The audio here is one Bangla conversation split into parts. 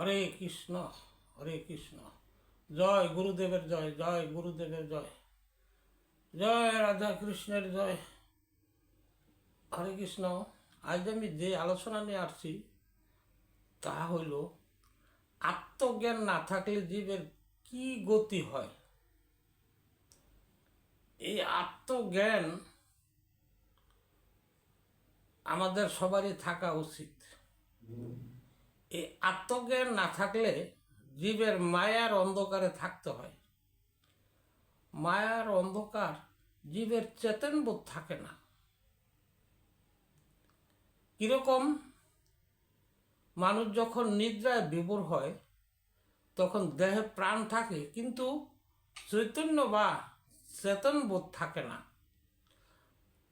হরে কৃষ্ণ হরে কৃষ্ণ। জয় গুরুদেবের জয় জয় গুরুদেবের জয়। জয় রাধা কৃষ্ণের জয়। হরে কৃষ্ণ, আজ আমি যে আলোচনা নিয়ে আসছি, তা হইল, আত্মজ্ঞান না থাকলে জীবের কি গতি হয়? এই আত্মজ্ঞান আমাদের সবারই থাকা উচিত। এই আত্মজ্ঞান না থাকলে জীবের মায়ার অন্ধকারে থাকতে হয়। মায়ার অন্ধকার জীবের চেতনবোধ থাকে না। কীরকম? মানুষ যখন নিদ্রায় বিভোর হয়, তখন দেহে প্রাণ থাকে, কিন্তু চৈতন্য বা চেতনবোধ থাকে না।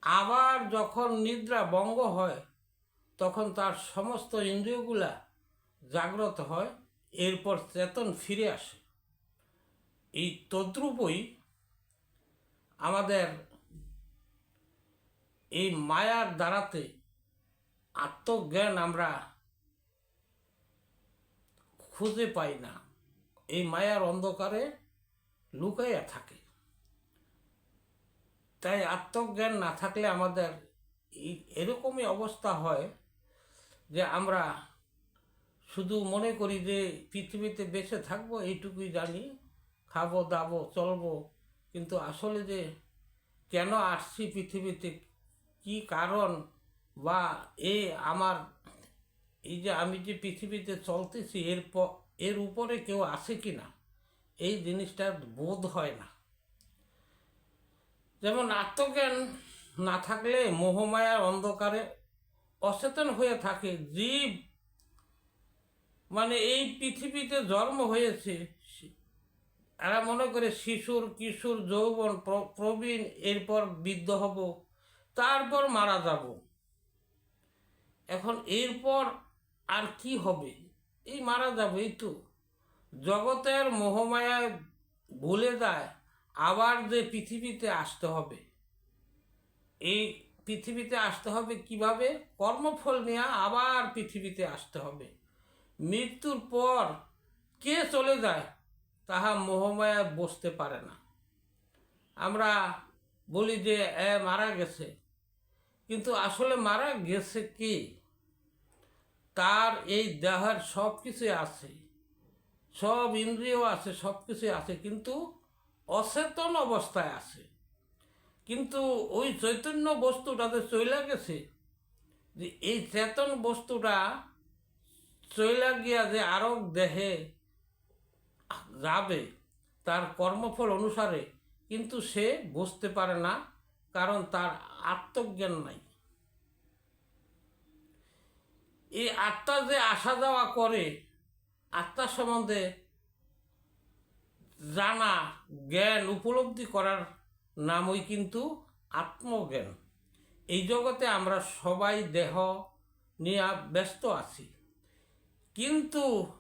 আবার যখন নিদ্রা ভঙ্গ হয়, তখন তার সমস্ত ইন্দ্রিয়গুলা জাগ্রত হয়, এরপর চেতন ফিরে আসে। এই তদ্রূপই আমাদের এই মায়ার দ্বারাতে আত্মজ্ঞান আমরা খুঁজে পাই না। এই মায়ার অন্ধকারে লুকাইয়া থাকে। তাই আত্মজ্ঞান না থাকলে আমাদের এরকমই অবস্থা হয় যে আমরা শুধু মনে করি যে পৃথিবীতে বেঁচে থাকব, এইটুকুই জানি। খাব, দাবো, চলবো। কিন্তু আসলে যে কেন আসছি পৃথিবীতে? কি কারণ? বা এ আমার, এই যে আমি যে পৃথিবীতে চলতেছি, এর এর উপরে কেউ আছে কি না এই জিনিসটার বোধ হয় না। যেমন আত্মজ্ঞান না থাকলে মোহমায়ার অন্ধকারে অচেতন হয়ে থাকে। জীব মানে এই পৃথিবীতে জন্ম হয়েছে এরা মনে করে শিশুর, কিশোর, যৌবন, প্র- প্রবীণ, এরপর বৃদ্ধ হব, তারপর মারা যাব। এখন এরপর আর কি হবে? এই মারা যাব এই তো। জগতের মোহমায়ায় ভুলে যায়, আবার যে পৃথিবীতে আসতে হবে। এই পৃথিবীতে আসতে হবে কীভাবে? কর্মফল নিয়ে আবার পৃথিবীতে আসতে হবে। মৃত্যুর পর কে চলে যায় তাহা মোহমায়া বসতে পারে না। আমরা বলি যে, এ, মারা গেছে। কিন্তু আসলে মারা গেছে কি? তার এই দেহের সব কিছুই আছে। সব ইন্দ্রিয় আছে, সব কিছুই আছে, কিন্তু অচেতন অবস্থায় আছে। কিন্তু ওই চৈতন্য বস্তুটাতে চলে গেছে যে, এই চেতন বস্তুটা চলে গিয়া যে আরও দেহে যাবে তার কর্মফল অনুসারে, কিন্তু সে বুঝতে পারে না, কারণ তার আত্মজ্ঞান নাই। এই আত্মা যে আসা যাওয়া করে আত্মার সম্বন্ধে জানা, জ্ঞান উপলব্ধি করার নামই কিন্তু আত্মজ্ঞান। এই জগতে আমরা সবাই দেহ নিয়ে ব্যস্ত আছি। কিন্তু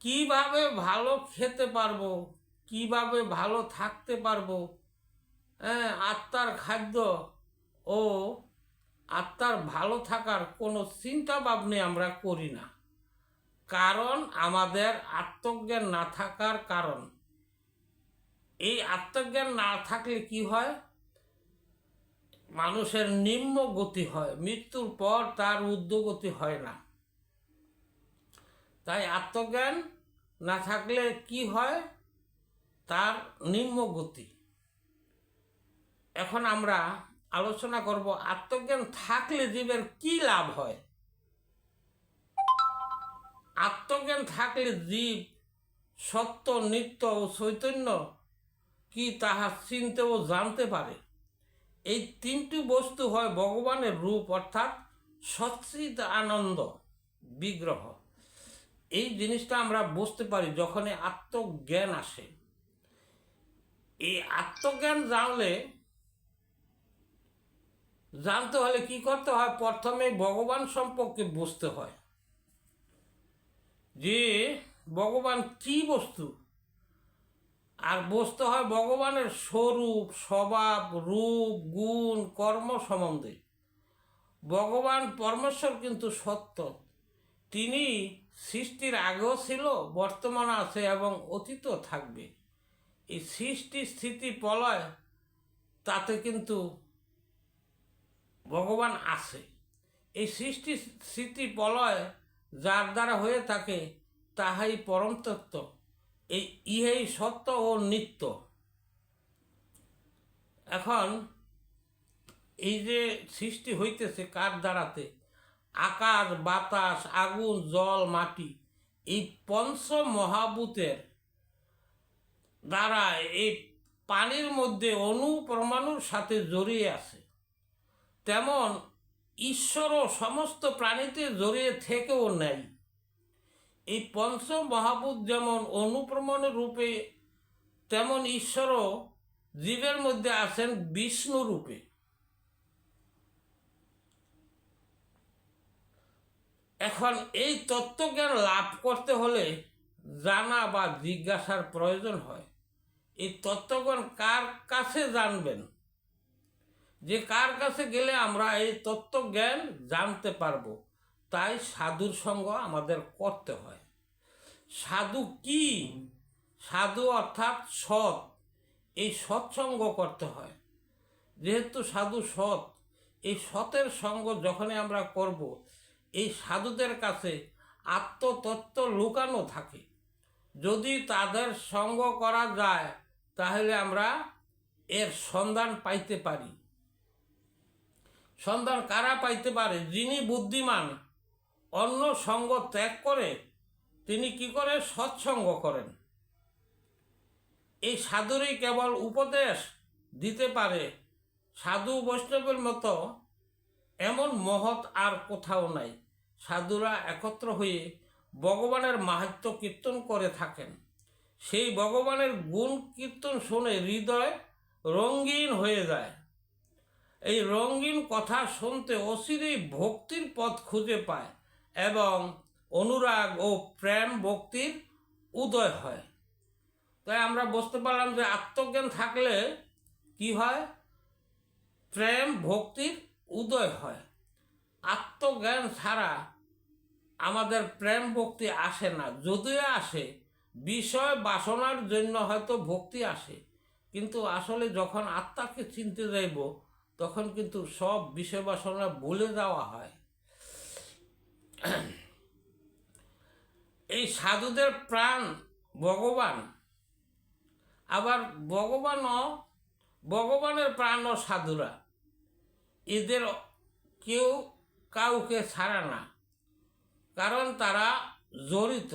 কীভাবে ভালো খেতে পারব? কীভাবে ভালো থাকতে পারব? হ্যাঁ আত্মার খাদ্য ও আত্মার ভালো থাকার কোনো চিন্তা ভাবনা আমরা করি না। কারণ আমাদের আত্মজ্ঞান না থাকার কারণ। এই আত্মজ্ঞান না থাকলে কি হয়? মানুষের নিম্ন গতি হয়। মৃত্যুর পর তার ঊর্ধ্বগতি হয় না। তাই আত্মজ্ঞান না থাকলে কি হয়? তার নিম্ন গতি এখন আমরা আলোচনা করব আত্মজ্ঞান থাকলে জীবের কি লাভ হয়? আত্মজ্ঞান থাকলে জীব সত্য, নিত্য ও চৈতন্য কি তাহা চিনতে ও জানতে পারে? এই তিনটি বস্তু হয় ভগবানের রূপ, অর্থাৎ সচ্চিত আনন্দ বিগ্রহ। এই জিনিসটা আমরা বুঝতে পারি যখনই আত্মজ্ঞান আসে। এই আত্মজ্ঞান জানলে, জানতে হলে কি করতে হয়? প্রথমে ভগবান সম্পর্কে বুঝতে হয় যে ভগবান কি বস্তু? আর বুঝতে হয় ভগবানের স্বরূপ, স্বভাব, রূপ, গুণ, কর্ম সম্বন্ধে। ভগবান পরমেশ্বর কিন্তু সত্য। তিনি সৃষ্টির আগেও ছিল বর্তমান আছে এবং অতীতও থাকবে। এই সৃষ্টি, স্থিতি, প্রলয়, তাতে কিন্তু ভগবান আছে। এই সৃষ্টি, স্থিতি, প্রলয় যার দ্বারা হয়ে থাকে, তাহাই পরম তত্ত্ব। এই ইহাই সত্য ও নিত্য। এখন এই যে সৃষ্টি হইতেছে কার দ্বারাতে? আকাশ, বাতাস, আগুন, জল, মাটি এই পঞ্চ মহাভূতের দ্বারা এই পানির মধ্যে অণু পরমাণুর সাথে জড়িয়ে আছে। তেমন ঈশ্বরও সমস্ত প্রাণীতে জড়িয়ে থেকেও নেই। এই পঞ্চ মহাভূত যেমন অনুপ্রমাণের রূপে, তেমন ঈশ্বরও জীবের মধ্যে আছেন বিষ্ণু রূপে। এখন এই তত্ত্বজ্ঞান লাভ করতে হলে জানা বা জিজ্ঞাসার প্রয়োজন হয়। এই তত্ত্বজ্ঞান কার কাছে জানবেন? যে কার কাছে গেলে আমরা এই তত্ত্বজ্ঞান জানতে পারব, তাই সাধুর সঙ্গ আমাদের করতে হয়। সাধু কি? সাধু অর্থাৎ সৎ। এই সৎসঙ্গ করতে হয়। যেহেতু সাধু সৎ, এই সতের সঙ্গ যখনই আমরা করব এই সাধুদের কাছে আত্মতত্ত্ব লুকানো থাকে। যদি তাদের সঙ্গ করা যায়, তাহলে আমরা এর সন্ধান পাইতে পারি। সন্ধান কারা পাইতে পারে? যিনি বুদ্ধিমান, অন্য সঙ্গ ত্যাগ করে তিনি কি করে সৎসঙ্গ করেন? এই সাধুরই কেবল উপদেশ দিতে পারে সাধু বৈষ্ণবের মতো এমন মহৎ আর কোথাও নাই। সাধুরা একত্র হয়ে ভগবানের মাহাত্ম কীর্তন করে থাকেন। সেই ভগবানের গুণ কীর্তন শুনে হৃদয় রঙিন হয়ে যায়। এই রঙিন কথা শুনতে অচিরেই ভক্তির পথ খুঁজে পায় এবং অনুরাগ ও প্রেম ভক্তির উদয় হয়। তাই আমরা বুঝতে পারলাম যে আত্মজ্ঞান থাকলে কি হয়? প্রেম ভক্তির উদয় হয়। আত্মজ্ঞান ছাড়া আমাদের প্রেম ভক্তি আসে না। যদিও আসে, বিষয় বাসনার জন্য হয়তো ভক্তি আসে, কিন্তু আসলে যখন আত্মাকে চিনতে যাইব, তখন কিন্তু সব বিষয় বাসনা ভুলে যাওয়া হয়। এই সাধুদের প্রাণ ভগবান। আবার ভগবানও, ভগবানের প্রাণও সাধুরা। এদের কেউ কাউকে ছাড়া না, কারণ তারা জড়িত।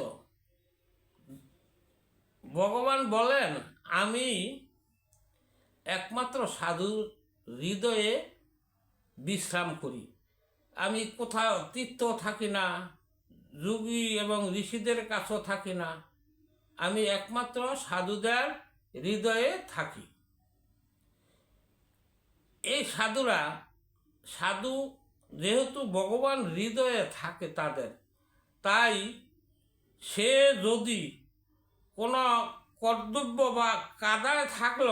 ভগবান বলেন, আমি একমাত্র সাধুর হৃদয়ে বিশ্রাম করি। আমি কোথাও তীর্থ থাকি না যোগী এবং ঋষিদের কাছেও থাকি না। আমি একমাত্র সাধুদের হৃদয়ে থাকি। এই সাধুরা সাধু যেহেতু ভগবান হৃদয়ে থাকে তাদের, তাই সে যদি কোনো কর্তব্য বা কাদায় থাকল,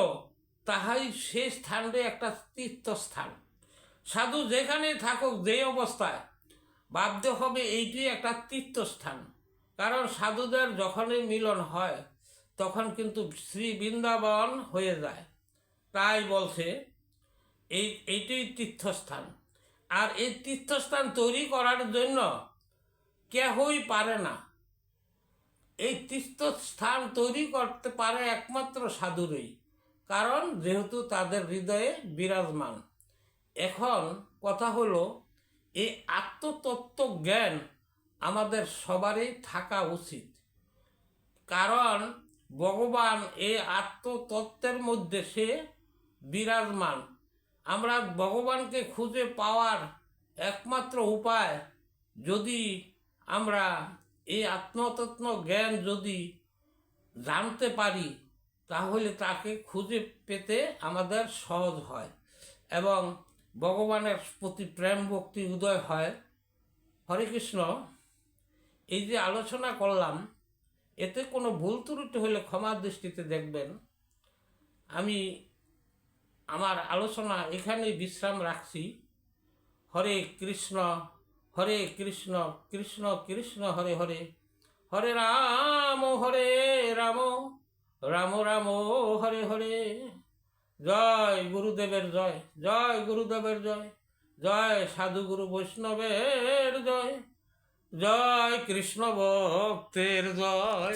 তাহাই সে স্থানটি একটা তীর্থস্থান। সাধু যেখানেই থাকুক, যে অবস্থায়, বাধ্য হবে এইটি একটা তীর্থস্থান। কারণ সাধুদের যখনই মিলন হয়, তখন কিন্তু শ্রী বৃন্দাবন হয়ে যায়। তাই বলছে এই, এইটাই তীর্থস্থান। আর এই তীর্থস্থান তৈরি করার জন্য কেহই পারে না। এই তীর্থস্থান তৈরি করতে পারে একমাত্র সাধুরই। কারণ যেহেতু তাদের হৃদয়ে বিরাজমান। এখন কথা হলো, এই আত্মতত্ত্ব জ্ঞান আমাদের সবারই থাকা উচিত। কারণ ভগবান এই আত্মতত্ত্বের মধ্যে সে বিরাজমান। আমরা ভগবানকে খুঁজে পাওয়ার একমাত্র উপায় যদি আমরা এই আত্মতত্ত্ব জ্ঞান যদি জানতে পারি, তাহলে তাকে খুঁজে পেতে আমাদের সহজ হয় এবং ভগবানের প্রতি প্রেম ভক্তি উদয় হয়। হরে কৃষ্ণ, এই যে আলোচনা করলাম, এতে কোনো ভুল ত্রুটি হলে ক্ষমার দৃষ্টিতে দেখবেন। আমি আমার আলোচনা এখানে বিশ্রাম রাখছি। হরে কৃষ্ণ হরে কৃষ্ণ কৃষ্ণ কৃষ্ণ, হরে হরে। হরে রাম হরে রাম রাম রাম, হরে হরে। জয় গুরুদেবের জয় জয় গুরুদেবের জয় জয় সাধু গুরু বৈষ্ণবের জয় জয় কৃষ্ণ ভক্তের জয়।